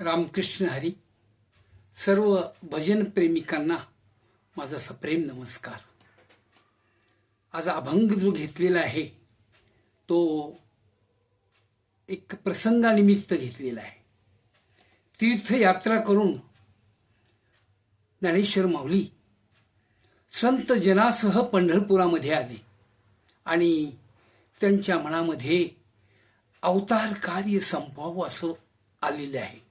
रामकृष्ण हरी सर्व भजन प्रेमिकांना माझा सप्रेम नमस्कार. आज अभंग जो घेतलेला आहे तो एक प्रसंगानिमित्त घेतलेला आहे. तीर्थयात्रा करून ज्ञानेश्वर माऊली संत जनासह पंढरपुरामध्ये आले आणि त्यांच्या मनामध्ये अवतार कार्य संपवावं असं आलेलं आहे.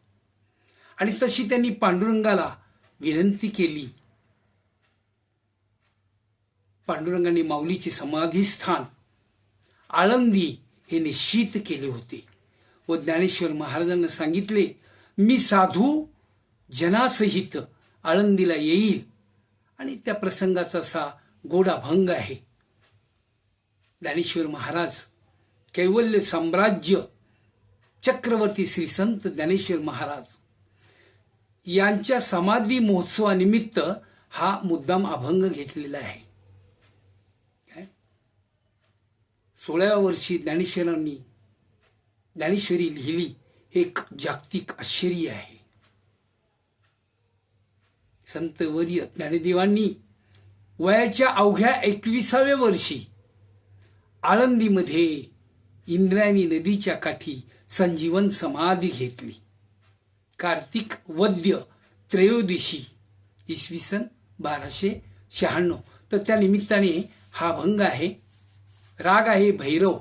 आणि तशी त्यांनी पांडुरंगाला विनंती केली. पांडुरंगाने माऊलीचे समाधीस्थान आळंदी हे निश्चित केले होते. व ज्ञानेश्वर महाराजांना सांगितले मी साधू जनासहित आळंदीला येईल आणि त्या प्रसंगाचा असा गोडा भंग आहे. ज्ञानेश्वर महाराज कैवल्य साम्राज्य चक्रवर्ती श्री संत ज्ञानेश्वर महाराज यांच्या समाधी महोत्सवानिमित्त हा मुद्दाम अभंग घेतलेला आहे. सोळाव्या वर्षी ज्ञानेश्वरांनी ज्ञानेश्वरी लिहिली हे एक जागतिक आश्चर्य आहे. संत वर्य ज्ञानदेवांनी वयाच्या अवघ्या एकविसाव्या वर्षी आळंदीमध्ये इंद्रायणी नदीच्या काठी संजीवन समाधी घेतली. कार्तिक वद्य त्रयोदशी इसवी सन बाराशे शहाण्णव. तर त्या निमित्ताने हा भंग आहे. राग आहे भैरव.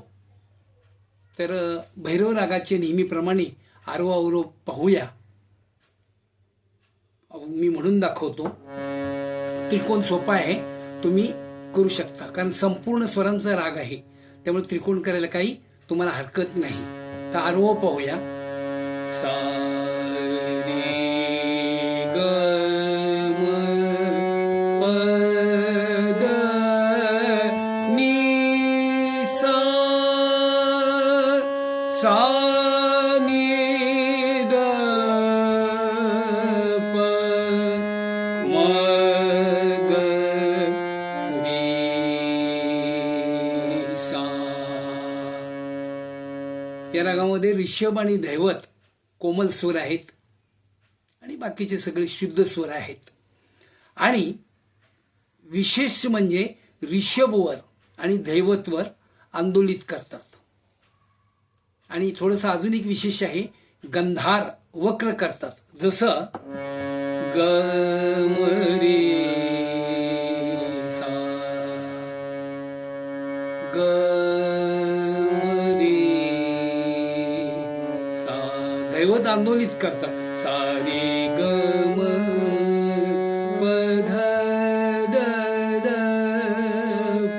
तर भैरव रागाचे नेहमीप्रमाणे आरो आरो पाहूया. मी म्हणून दाखवतो. त्रिकोण सोपा आहे. तुम्ही करू शकता. कारण संपूर्ण स्वरांचा राग आहे. त्यामुळे त्रिकोण करायला काही तुम्हाला हरकत नाही. तर आरोह पाहूया. सा या रागामध्ये ऋषभ आणि दैवत कोमल स्वर आहेत. आणि बाकीचे सगळे शुद्ध स्वर आहेत. आणि विशेष म्हणजे ऋषभवर आणि दैवतवर आंदोलित करतात. आणि थोडंसं अजून एक विशेष आहे गंधार वक्र करतात. जसं ग दैवत आंदोलित करतात सा ग म ध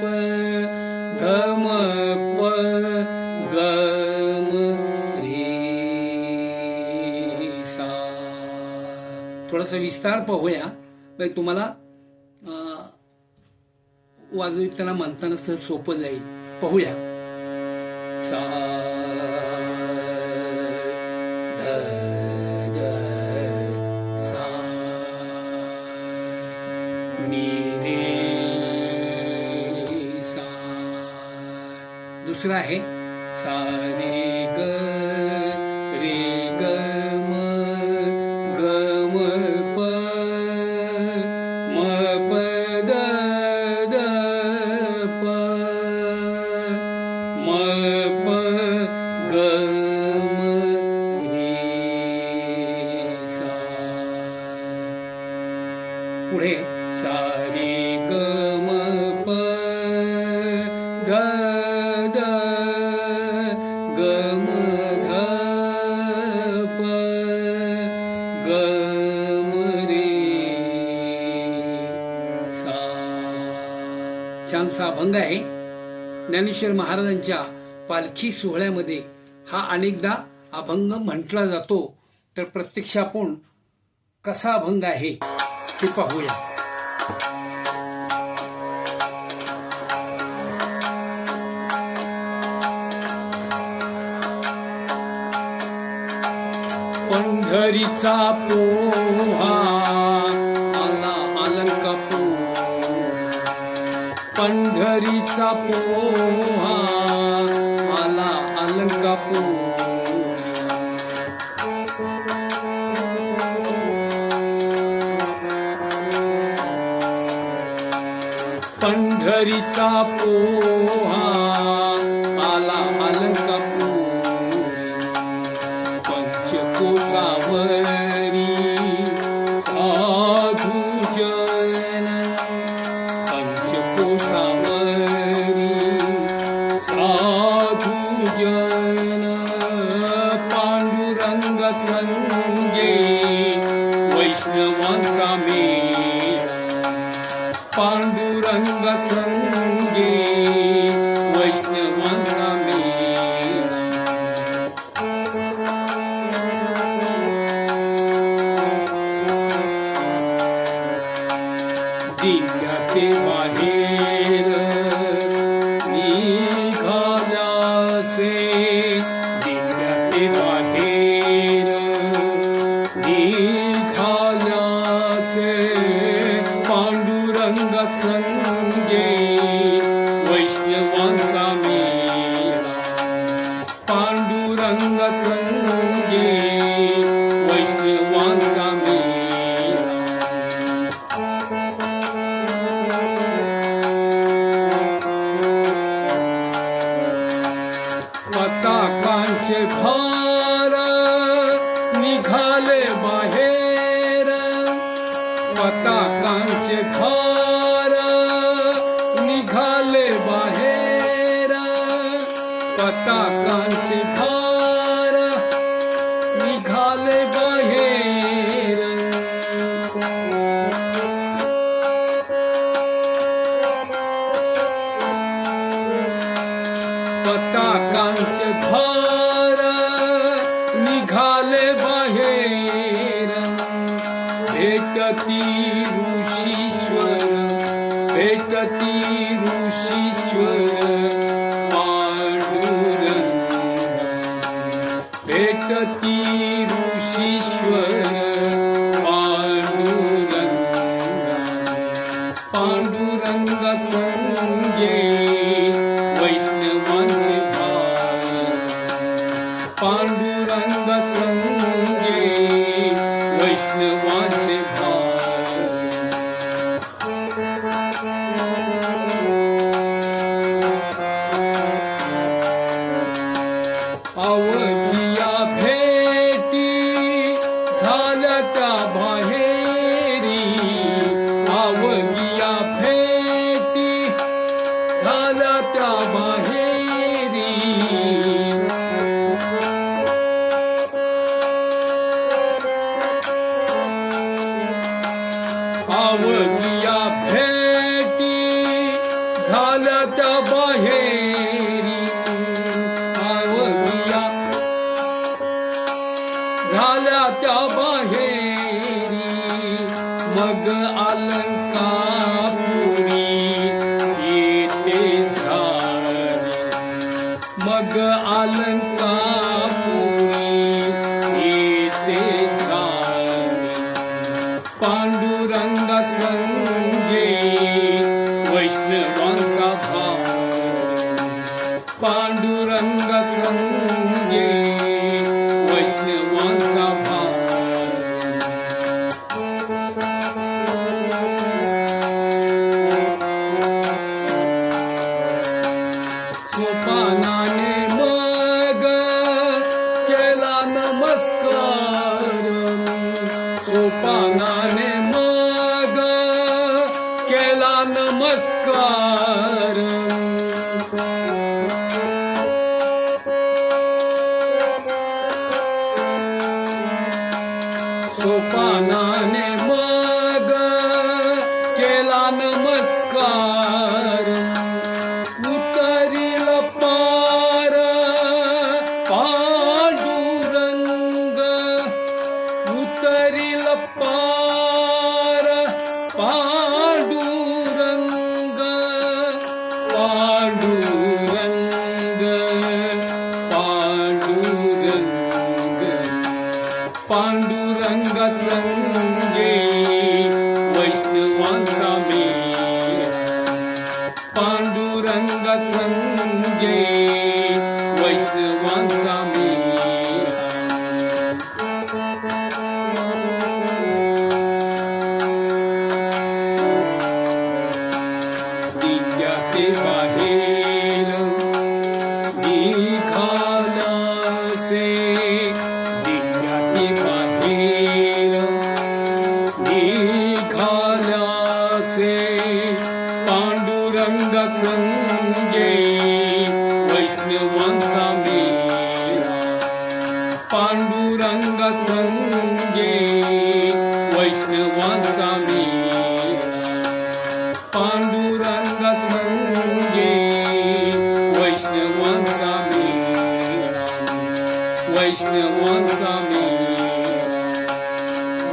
प ध म प थोडासा विस्तार पाहूया. म्हणजे तुम्हाला अं, वाजविताना म्हणताना सहज सोपं जाईल. पाहूया. सा दुसरा आहे ज्ञानेश्वर महाराजांच्या पालखी सोहळ्यामध्ये हा अनेकदा अभंग म्हटला जातो. तर प्रत्यक्ष आपण कसा अभंग आहे ते पाहूया. पंढरीचा पोहा घरीचा पोहा आला अलंगा पोहा. पंढरीचा पोहा. Ibrahim. पांडुरंग मग अलंकापुरी पांडुरंग संगे वैष्णवांचा मेळा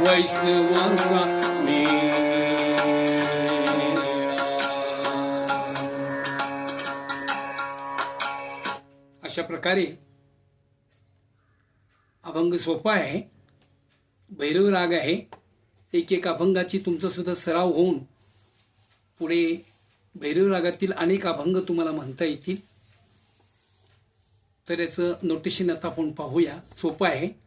वैष्णवांचा अशा प्रकारे अभंग सोपा आहे भैरव राग आहे एक एक अभंगाची तुमचा सुद्धा सराव होऊन पुढे भैरव रागातील अनेक अभंग तुम्हाला म्हणता येतील. तर याचं नोटेशन आता आपण पाहूया. सोपं आहे.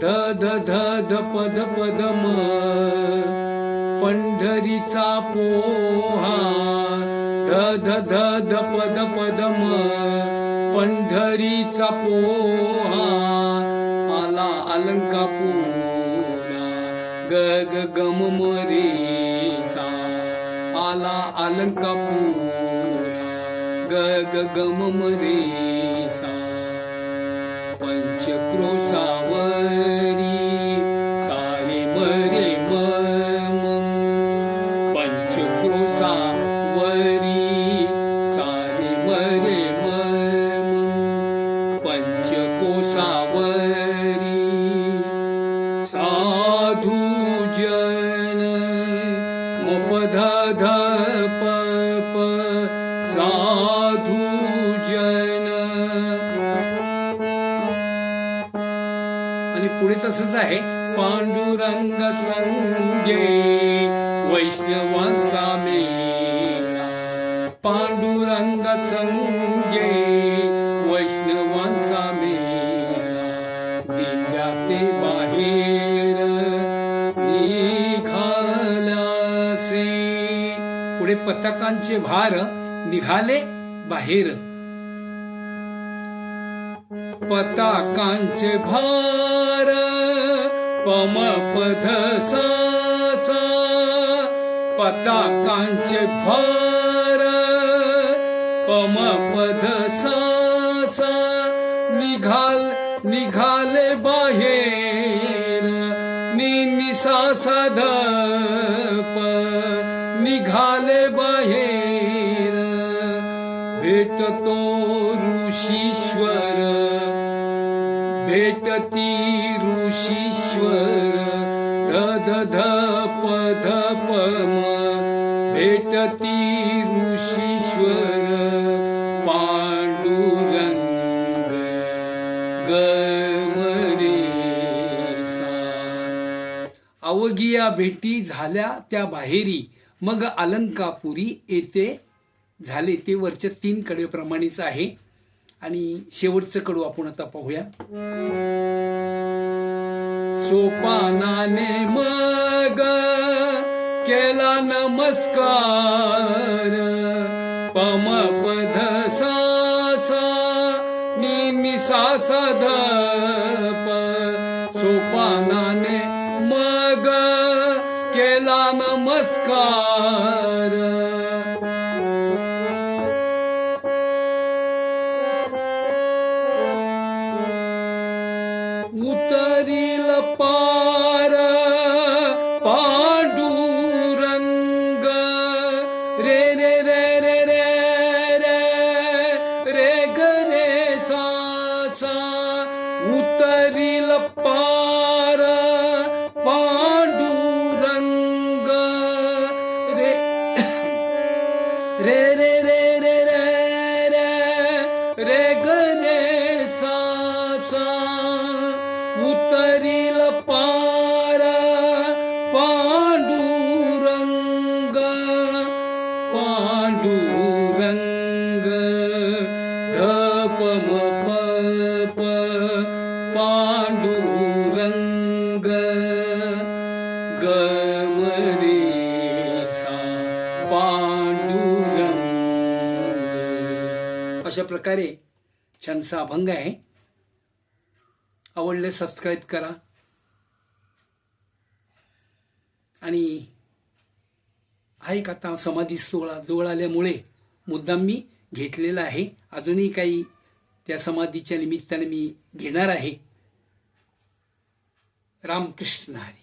ध ध ध ध पद पद म. पंढरीचा पोहा. ध ध ध ध पद पद म. पंढरीचा पोहा. आला अलंका पोरा ग ग गम मरे सा. आला अलंका पोरा ग ग गम मरे सा. आणि पुढे तसंच आहे. पांडुरंग संगे वैष्णवांचा मेळा. पांडुरंग संगे वैष्णवांचा मेळा. दिल्या ते बाहेर निघालासे. पुढे पथकांचे भार निघाले बाहेर. पताकांचे भार पम पध सा सा. पताकांचे भार पम पध सा सा. निघाल निघाले बाहेर नि निसा साध प निघाले बाहेर भेटतो ऋषीश्वर. भेटती ऋषीश्वर. ध ध पध पम भेटती ऋषीश्वर. पांडुरंग गमरेसा अवगिया भेटी झाल्या त्या बाहेरी. मग अलंकापुरी येते झाले ते वरच्या तीन कडेप्रमाणेच आहे. आणि शेवटचं कडू आपण आता पाहूया. सोपानाने मग केला नमस्कार. अशा प्रकारे छानसा अभंग आहे. आवडले सबस्क्राईब करा. आणि हा एक आता समाधी सोहळा जवळ आल्यामुळे मुद्दाम मी घेतलेला आहे. अजूनही काही त्या समाधीच्या निमित्ताने मी घेणार आहे. रामकृष्ण हरी.